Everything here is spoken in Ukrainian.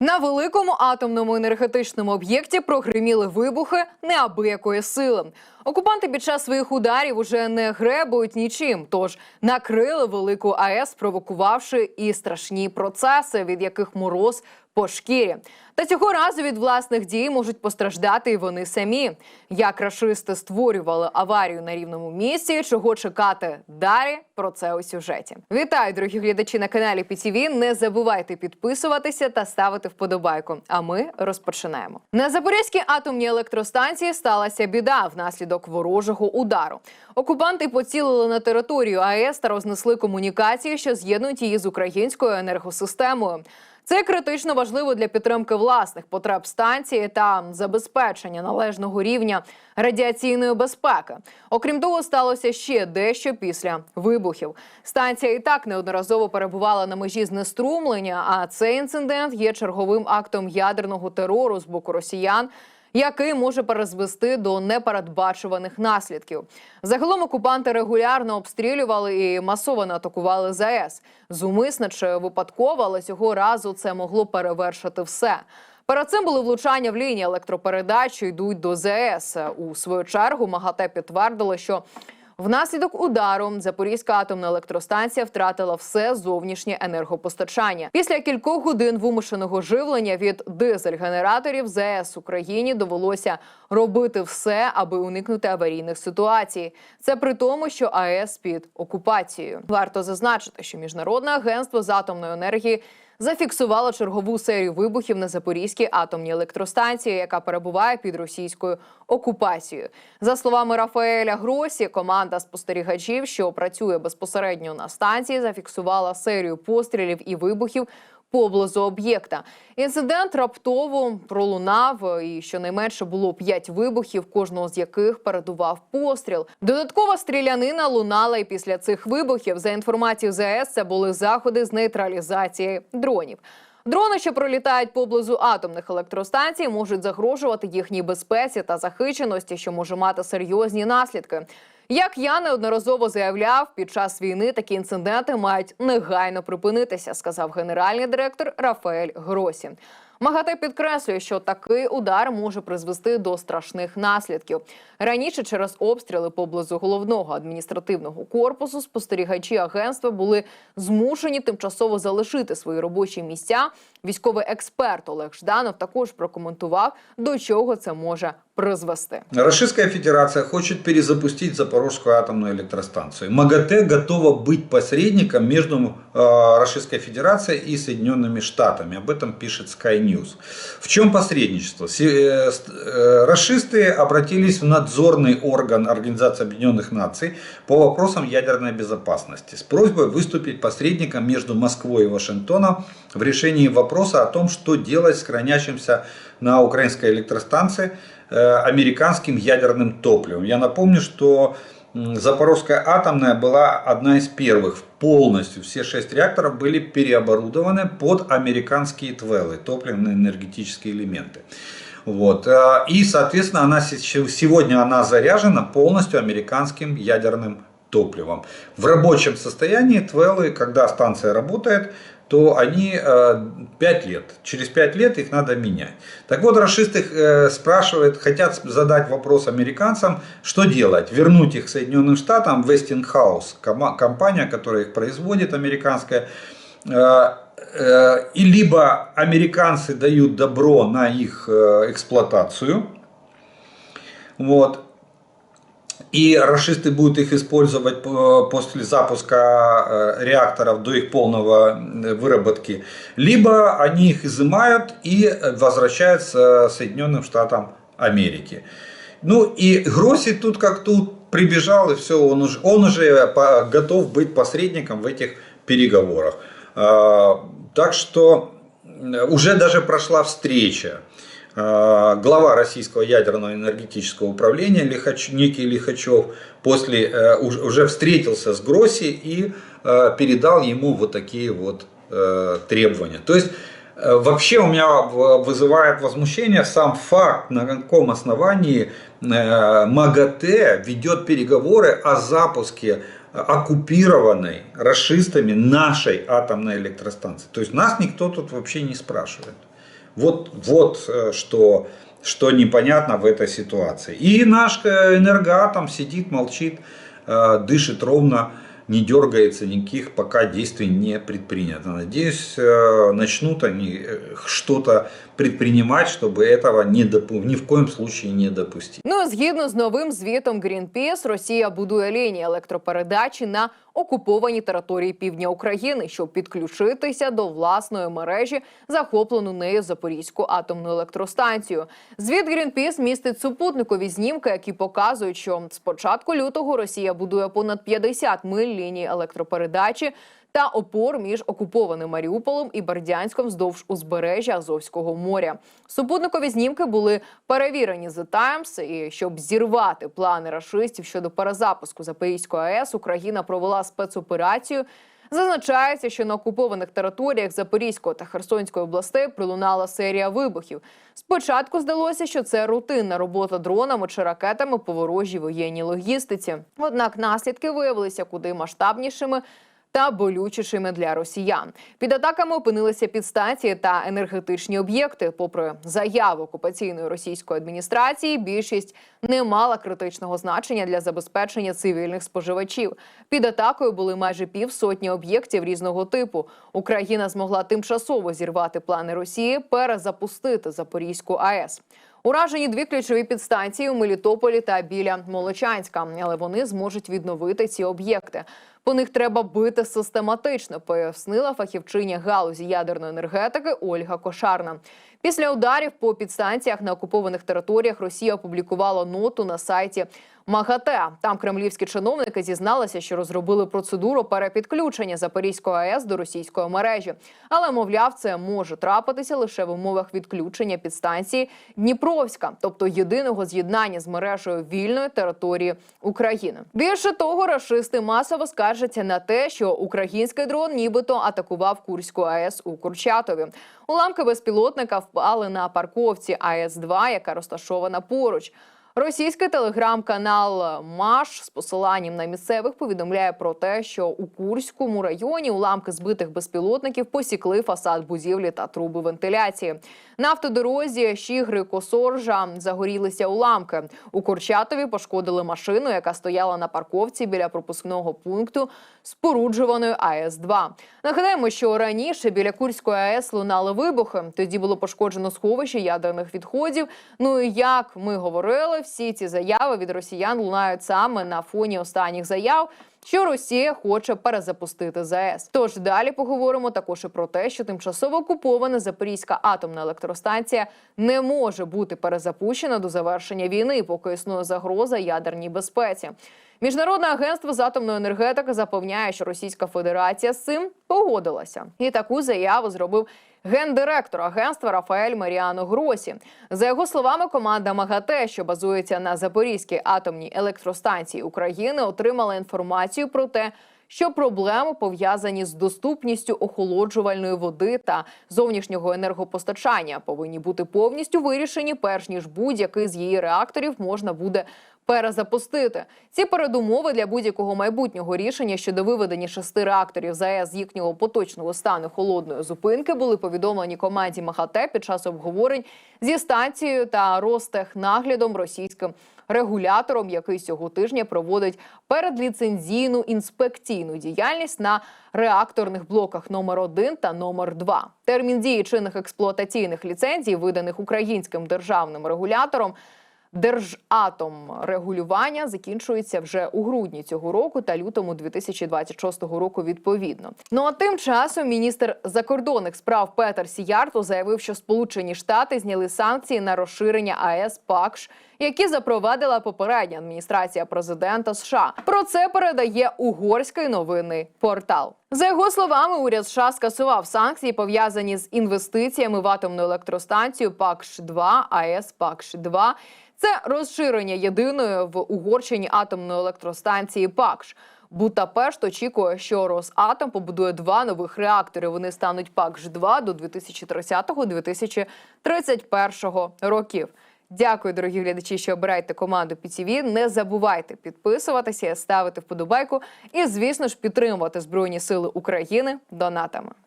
На великому атомному енергетичному об'єкті прогриміли вибухи неабиякої сили. Окупанти під час своїх ударів уже не гребують нічим, тож накрили велику АЕС, провокувавши і страшні процеси, від яких мороз по шкірі. Та цього разу від власних дій можуть постраждати і вони самі. Як рашисти створювали аварію на рівному місці, чого чекати далі? Про це у сюжеті. Вітаю, дорогі глядачі на каналі ПІТІВІ. Не забувайте підписуватися та ставити вподобайку. А ми розпочинаємо. На Запорізькій атомній електростанції сталася біда внаслідок ворожого удару. Окупанти поцілили на територію АЕС та рознесли комунікації, що з'єднують її з українською енергосистемою. Це критично важливо для підтримки власних потреб станції та забезпечення належного рівня радіаційної безпеки. Окрім того, сталося ще дещо після вибухів. Станція і так неодноразово перебувала на межі знеструмлення. А цей інцидент є черговим актом ядерного терору з боку росіян який може перезвести до непередбачуваних наслідків. Загалом окупанти регулярно обстрілювали і масово атакували ЗАЕС. Зумисне чи випадково, але цього разу це могло перевершити все. Перед цим були влучання в лінії електропередач, йдуть до ЗАЕС. У свою чергу МАГАТЕ підтвердили, що Внаслідок удару Запорізька атомна електростанція втратила все зовнішнє енергопостачання. Після кількох годин вимушеного живлення від дизель-генераторів ЗС Україні довелося робити все, аби уникнути аварійних ситуацій. Це при тому, що АЕС під окупацією. Варто зазначити, що міжнародне агентство з атомної енергії зафіксувало чергову серію вибухів на Запорізькій атомній електростанції, яка перебуває під російською окупацією. За словами Рафаеля Гросі, команда спостерігачів, що працює безпосередньо на станції, зафіксувала серію пострілів і вибухів. Поблизу об'єкта інцидент раптово пролунав, і щонайменше було п'ять вибухів, кожного з яких передував постріл. Додаткова стрілянина лунала і після цих вибухів. За інформацією ЗАЕС, це були заходи з нейтралізації дронів. Дрони, що пролітають поблизу атомних електростанцій, можуть загрожувати їхній безпеці та захищеності, що може мати серйозні наслідки. Як я неодноразово заявляв, під час війни такі інциденти мають негайно припинитися, сказав генеральний директор Рафаель Гросі. МАГАТЕ підкреслює, що такий удар може призвести до страшних наслідків. Раніше через обстріли поблизу головного адміністративного корпусу спостерігачі агентства були змушені тимчасово залишити свої робочі місця. Військовий експерт Олег Жданов також прокоментував, до чого це може призвести. Российская Федерация хочет перезапустить Запорожскую атомную электростанцию. МАГАТЭ готова быть посредником между э, Российской Федерацией и Соединенными Штатами. Об этом пишет Sky News. В ст- э, Рашисты обратились в надзорный орган Организации Объединенных Наций по вопросам ядерной безопасности с просьбой выступить посредником между Москвой и Вашингтоном в решении вопроса о том, что делать с хранящимся на украинской электростанции э, американским ядерным топливом. Я напомню, что Запорожская атомная была одна из первых. Полностью все шесть реакторов были переоборудованы под американские ТВЭЛы, топливно-энергетические элементы. Вот. э, И, соответственно, она сегодня она заряжена полностью американским ядерным топливом. В рабочем состоянии ТВЭЛы, когда станция работает, то они 5 лет. Через 5 лет их надо менять. Так вот, расисты э, спрашивают, хотят задать вопрос американцам, что делать? Вернуть их Соединенным Штатам, Westinghouse, компания, которая их производит, американская, э, э, и либо американцы дают добро на их э, эксплуатацию, вот, и расисты будут их использовать по- после запуска э, реакторов до их полного э, выработки, либо они их изымают и э, возвращаются Соединенным Штатам Америки. Ну и Гросси тут как тут прибежал и все, он уже, он уже готов быть посредником в этих переговорах. А, Так что э, уже даже прошла встреча. А, Глава Российского ядерного энергетического управления Лихач, некий Лихачев после, э, уж- уже встретился с Гросси и э, передал ему вот такие вот э, требования. То есть вообще у меня вызывает возмущение сам факт, на каком основании МАГАТЭ ведет переговоры о запуске оккупированной расистами нашей атомной электростанции. То есть нас никто тут вообще не спрашивает. Вот, вот э, что, что непонятно в этой ситуации. И наш э, энергоатом сидит, молчит, э, дышит ровно, не дергается, никаких пока действий не предпринято. Надеюсь, э, начнут они э, что-то предпринимать, чтобы этого не допу- ни в коем случае не допустить. Ну, і згідно з новим звітом Greenpeace, Росія будує лінії електропередачі на окупованій території півдня України, щоб підключитися до власної мережі, захоплену нею Запорізьку атомну електростанцію. Звіт Грінпіс містить супутникові знімки, які показують, що з початку лютого Росія будує понад 50 миль лінії електропередачі та опор між окупованим Маріуполем і Бердянськом вздовж узбережжя Азовського моря. Супутникові знімки були перевірені The Times, і щоб зірвати плани рашистів щодо перезапуску Запорізької АЕС, Україна провела спецоперацію. Зазначається, що на окупованих територіях Запорізької та Херсонської областей пролунала серія вибухів. Спочатку здалося, що це рутинна робота дронами чи ракетами по ворожій воєнній логістиці. Однак наслідки виявилися куди масштабнішими та болючішими для росіян. Під атаками опинилися підстанції та енергетичні об'єкти. Попри заяву окупаційної російської адміністрації, більшість не мала критичного значення для забезпечення цивільних споживачів. Під атакою були майже півсотні об'єктів різного типу. Україна змогла тимчасово зірвати плани Росії перезапустити Запорізьку АЕС. Уражені дві ключові підстанції у Мелітополі та біля Молочанська, але вони зможуть відновити ці об'єкти. По них треба бити систематично, пояснила фахівчиня галузі ядерної енергетики Ольга Кошарна. Після ударів по підстанціях на окупованих територіях Росія опублікувала ноту на сайті МАГАТЕ. Там кремлівські чиновники зізналися, що розробили процедуру перепідключення Запорізької АЕС до російської мережі. Але мовляв, це може трапитися лише в умовах відключення підстанції Дніпровська, тобто єдиного з'єднання з мережею вільної території України. Більше того, рашисти масово скаржаться на те, що український дрон нібито атакував Курську АЕС у Курчатові. Уламки безпілотника впали на парковці АЕС 2 яка розташована поруч. Російський телеграм-канал Маш з посиланням на місцевих повідомляє про те, що у Курському районі уламки збитих безпілотників посікли фасад будівлі та труби вентиляції. На автодорозі Щігри Косоржа загорілися уламки. У Курчатові пошкодили машину, яка стояла на парковці біля пропускного пункту споруджуваної АЕС 2 Нагадаємо, що раніше біля Курської АЕС лунали вибухи. Тоді було пошкоджено сховище ядерних відходів. Ну і як ми говорили, всі ці заяви від росіян лунають саме на фоні останніх заяв. Що Росія хоче перезапустити ЗАЕС. Тож далі поговоримо також і про те, що тимчасово окупована Запорізька атомна електростанція не може бути перезапущена до завершення війни, поки існує загроза ядерній безпеці. Міжнародне агентство з атомної енергетики запевняє, що Російська Федерація з цим погодилася, і таку заяву зробив гендиректор агентства Рафаель Маріано Гросі. За його словами, команда МАГАТЕ, що базується на Запорізькій атомній електростанції України, отримала інформацію про те. Що проблеми пов'язані з доступністю охолоджувальної води та зовнішнього енергопостачання повинні бути повністю вирішені, перш ніж будь-який з її реакторів можна буде перезапустити. Ці передумови для будь-якого майбутнього рішення щодо виведення шести реакторів ЗАЕС з їхнього поточного стану холодної зупинки були повідомлені команді МАХАТЕ під час обговорень зі станцією та Ростехнаглядом російським регулятором, який цього тижня проводить передліцензійну інспекційну діяльність на реакторних блоках номер 1 та номер 2 Термін дії чинних експлуатаційних ліцензій, виданих українським державним регулятором. Держатомрегулювання закінчується вже у грудні цього року та лютому 2026 року. Відповідно. Ну а тим часом міністр закордонних справ Петер Сіярто заявив, що Сполучені Штати зняли санкції на розширення АЕС ПАКШ, які запровадила попередня адміністрація президента США. Про це передає угорський новинний портал. За його словами, уряд США скасував санкції, пов'язані з інвестиціями в атомну електростанцію ПАКШ 2 АЕС ПАКШ 2 Це розширення єдиної в Угорщині атомної електростанції ПАКШ. Бутапешт очікує, що Росатом побудує два нових реактори. Вони стануть ПАКШ-2 до 2030-2031 років. Дякую, дорогі глядачі, що обираєте команду ПІТІВІ. Не забувайте підписуватися, ставити вподобайку і, звісно ж, підтримувати Збройні Сили України донатами.